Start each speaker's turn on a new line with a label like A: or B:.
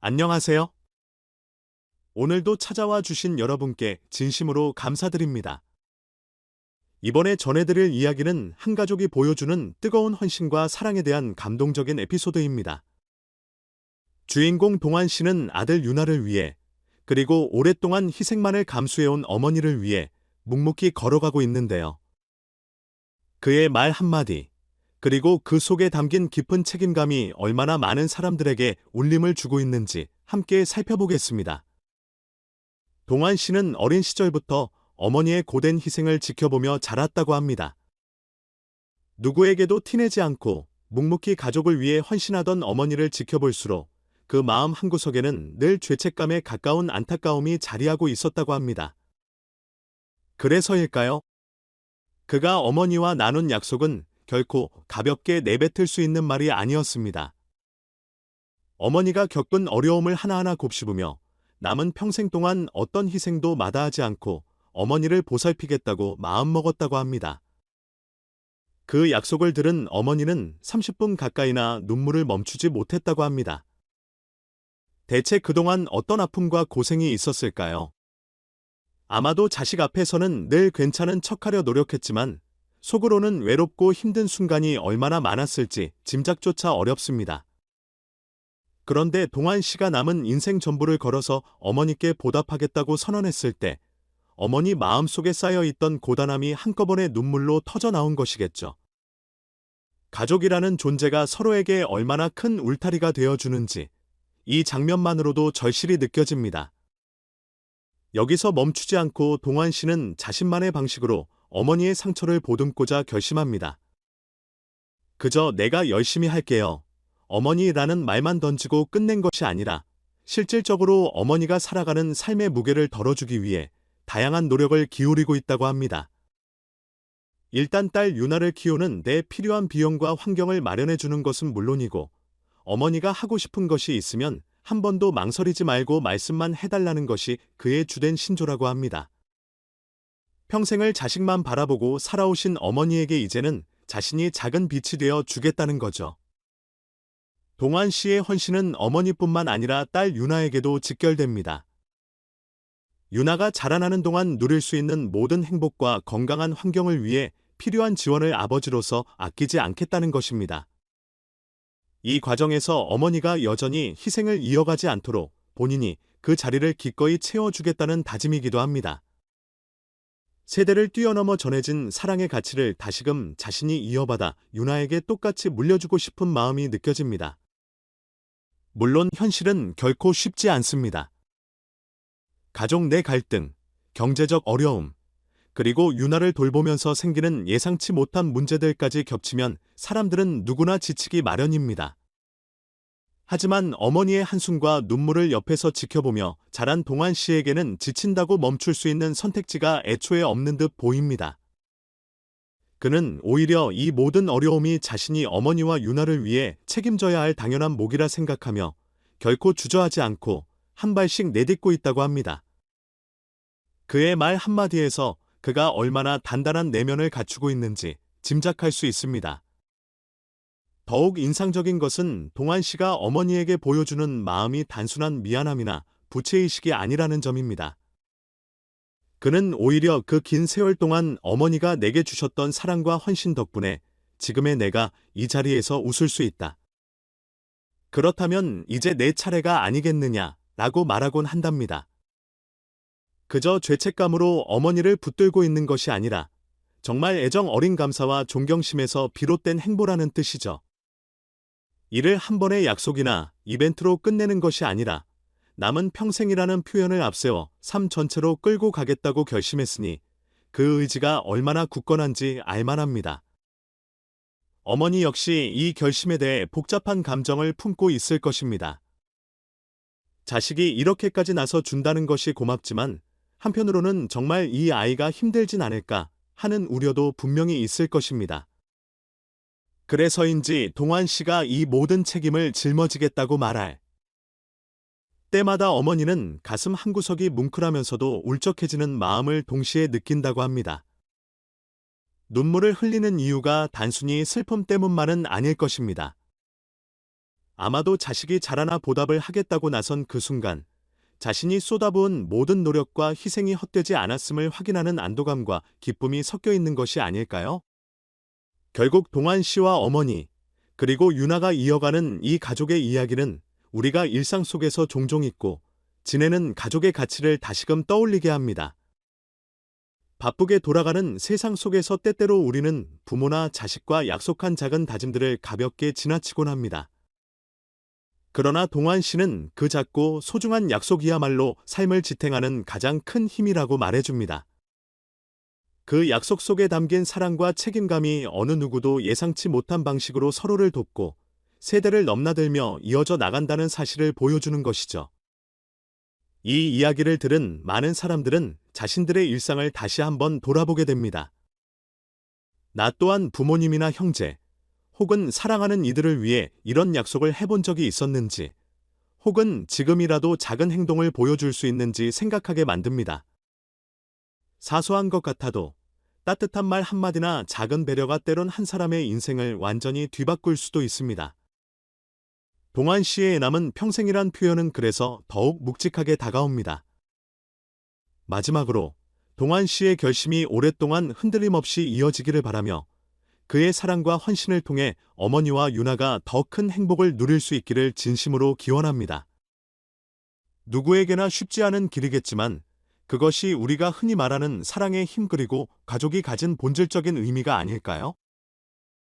A: 안녕하세요. 오늘도 찾아와 주신 여러분께 진심으로 감사드립니다. 이번에 전해드릴 이야기는 한 가족이 보여주는 뜨거운 헌신과 사랑에 대한 감동적인 에피소드입니다. 주인공 동환 씨는 아들 유나를 위해 그리고 오랫동안 희생만을 감수해온 어머니를 위해 묵묵히 걸어가고 있는데요. 그의 말 한마디, 그리고 그 속에 담긴 깊은 책임감이 얼마나 많은 사람들에게 울림을 주고 있는지 함께 살펴보겠습니다. 동환 씨는 어린 시절부터 어머니의 고된 희생을 지켜보며 자랐다고 합니다. 누구에게도 티내지 않고 묵묵히 가족을 위해 헌신하던 어머니를 지켜볼수록 그 마음 한구석에는 늘 죄책감에 가까운 안타까움이 자리하고 있었다고 합니다. 그래서일까요? 그가 어머니와 나눈 약속은 결코 가볍게 내뱉을 수 있는 말이 아니었습니다. 어머니가 겪은 어려움을 하나하나 곱씹으며 남은 평생 동안 어떤 희생도 마다하지 않고 어머니를 보살피겠다고 마음먹었다고 합니다. 그 약속을 들은 어머니는 30분 가까이나 눈물을 멈추지 못했다고 합니다. 대체 그동안 어떤 아픔과 고생이 있었을까요? 아마도 자식 앞에서는 늘 괜찮은 척하려 노력했지만 속으로는 외롭고 힘든 순간이 얼마나 많았을지 짐작조차 어렵습니다. 그런데 동환 씨가 남은 인생 전부를 걸어서 어머니께 보답하겠다고 선언했을 때 어머니 마음속에 쌓여있던 고단함이 한꺼번에 눈물로 터져 나온 것이겠죠. 가족이라는 존재가 서로에게 얼마나 큰 울타리가 되어주는지 이 장면만으로도 절실히 느껴집니다. 여기서 멈추지 않고 동환 씨는 자신만의 방식으로 어머니의 상처를 보듬고자 결심합니다. 그저 내가 열심히 할게요. 어머니라는 말만 던지고 끝낸 것이 아니라 실질적으로 어머니가 살아가는 삶의 무게를 덜어주기 위해 다양한 노력을 기울이고 있다고 합니다. 일단 딸 유나를 키우는 데 필요한 비용과 환경을 마련해 주는 것은 물론이고 어머니가 하고 싶은 것이 있으면 한 번도 망설이지 말고 말씀만 해달라는 것이 그의 주된 신조라고 합니다. 평생을 자식만 바라보고 살아오신 어머니에게 이제는 자신이 작은 빛이 되어 주겠다는 거죠. 동환 씨의 헌신은 어머니뿐만 아니라 딸 유나에게도 직결됩니다. 유나가 자라나는 동안 누릴 수 있는 모든 행복과 건강한 환경을 위해 필요한 지원을 아버지로서 아끼지 않겠다는 것입니다. 이 과정에서 어머니가 여전히 희생을 이어가지 않도록 본인이 그 자리를 기꺼이 채워주겠다는 다짐이기도 합니다. 세대를 뛰어넘어 전해진 사랑의 가치를 다시금 자신이 이어받아 유나에게 똑같이 물려주고 싶은 마음이 느껴집니다. 물론 현실은 결코 쉽지 않습니다. 가족 내 갈등, 경제적 어려움, 그리고 유나를 돌보면서 생기는 예상치 못한 문제들까지 겹치면 사람들은 누구나 지치기 마련입니다. 하지만 어머니의 한숨과 눈물을 옆에서 지켜보며 자란 동환 씨에게는 지친다고 멈출 수 있는 선택지가 애초에 없는 듯 보입니다. 그는 오히려 이 모든 어려움이 자신이 어머니와 유나를 위해 책임져야 할 당연한 목이라 생각하며 결코 주저하지 않고 한 발씩 내딛고 있다고 합니다. 그의 말 한마디에서 그가 얼마나 단단한 내면을 갖추고 있는지 짐작할 수 있습니다. 더욱 인상적인 것은 동환 씨가 어머니에게 보여주는 마음이 단순한 미안함이나 부채의식이 아니라는 점입니다. 그는 오히려 그 긴 세월 동안 어머니가 내게 주셨던 사랑과 헌신 덕분에 지금의 내가 이 자리에서 웃을 수 있다. 그렇다면 이제 내 차례가 아니겠느냐 라고 말하곤 한답니다. 그저 죄책감으로 어머니를 붙들고 있는 것이 아니라 정말 애정 어린 감사와 존경심에서 비롯된 행보라는 뜻이죠. 이를 한 번의 약속이나 이벤트로 끝내는 것이 아니라 남은 평생이라는 표현을 앞세워 삶 전체로 끌고 가겠다고 결심했으니 그 의지가 얼마나 굳건한지 알만합니다. 어머니 역시 이 결심에 대해 복잡한 감정을 품고 있을 것입니다. 자식이 이렇게까지 나서 준다는 것이 고맙지만 한편으로는 정말 이 아이가 힘들진 않을까 하는 우려도 분명히 있을 것입니다. 그래서인지 동환 씨가 이 모든 책임을 짊어지겠다고 말할. 때마다 어머니는 가슴 한구석이 뭉클하면서도 울적해지는 마음을 동시에 느낀다고 합니다. 눈물을 흘리는 이유가 단순히 슬픔 때문만은 아닐 것입니다. 아마도 자식이 자라나 보답을 하겠다고 나선 그 순간 자신이 쏟아부은 모든 노력과 희생이 헛되지 않았음을 확인하는 안도감과 기쁨이 섞여 있는 것이 아닐까요? 결국 동환 씨와 어머니, 그리고 유나가 이어가는 이 가족의 이야기는 우리가 일상 속에서 종종 잊고 지내는 가족의 가치를 다시금 떠올리게 합니다. 바쁘게 돌아가는 세상 속에서 때때로 우리는 부모나 자식과 약속한 작은 다짐들을 가볍게 지나치곤 합니다. 그러나 동환 씨는 그 작고 소중한 약속이야말로 삶을 지탱하는 가장 큰 힘이라고 말해줍니다. 그 약속 속에 담긴 사랑과 책임감이 어느 누구도 예상치 못한 방식으로 서로를 돕고 세대를 넘나들며 이어져 나간다는 사실을 보여주는 것이죠. 이 이야기를 들은 많은 사람들은 자신들의 일상을 다시 한번 돌아보게 됩니다. 나 또한 부모님이나 형제, 혹은 사랑하는 이들을 위해 이런 약속을 해본 적이 있었는지, 혹은 지금이라도 작은 행동을 보여줄 수 있는지 생각하게 만듭니다. 사소한 것 같아도 따뜻한 말 한마디나 작은 배려가 때론 한 사람의 인생을 완전히 뒤바꿀 수도 있습니다. 동환 씨의 남은 평생이란 표현은 그래서 더욱 묵직하게 다가옵니다. 마지막으로 동환 씨의 결심이 오랫동안 흔들림 없이 이어지기를 바라며 그의 사랑과 헌신을 통해 어머니와 유나가 더 큰 행복을 누릴 수 있기를 진심으로 기원합니다. 누구에게나 쉽지 않은 길이겠지만 그것이 우리가 흔히 말하는 사랑의 힘 그리고 가족이 가진 본질적인 의미가 아닐까요?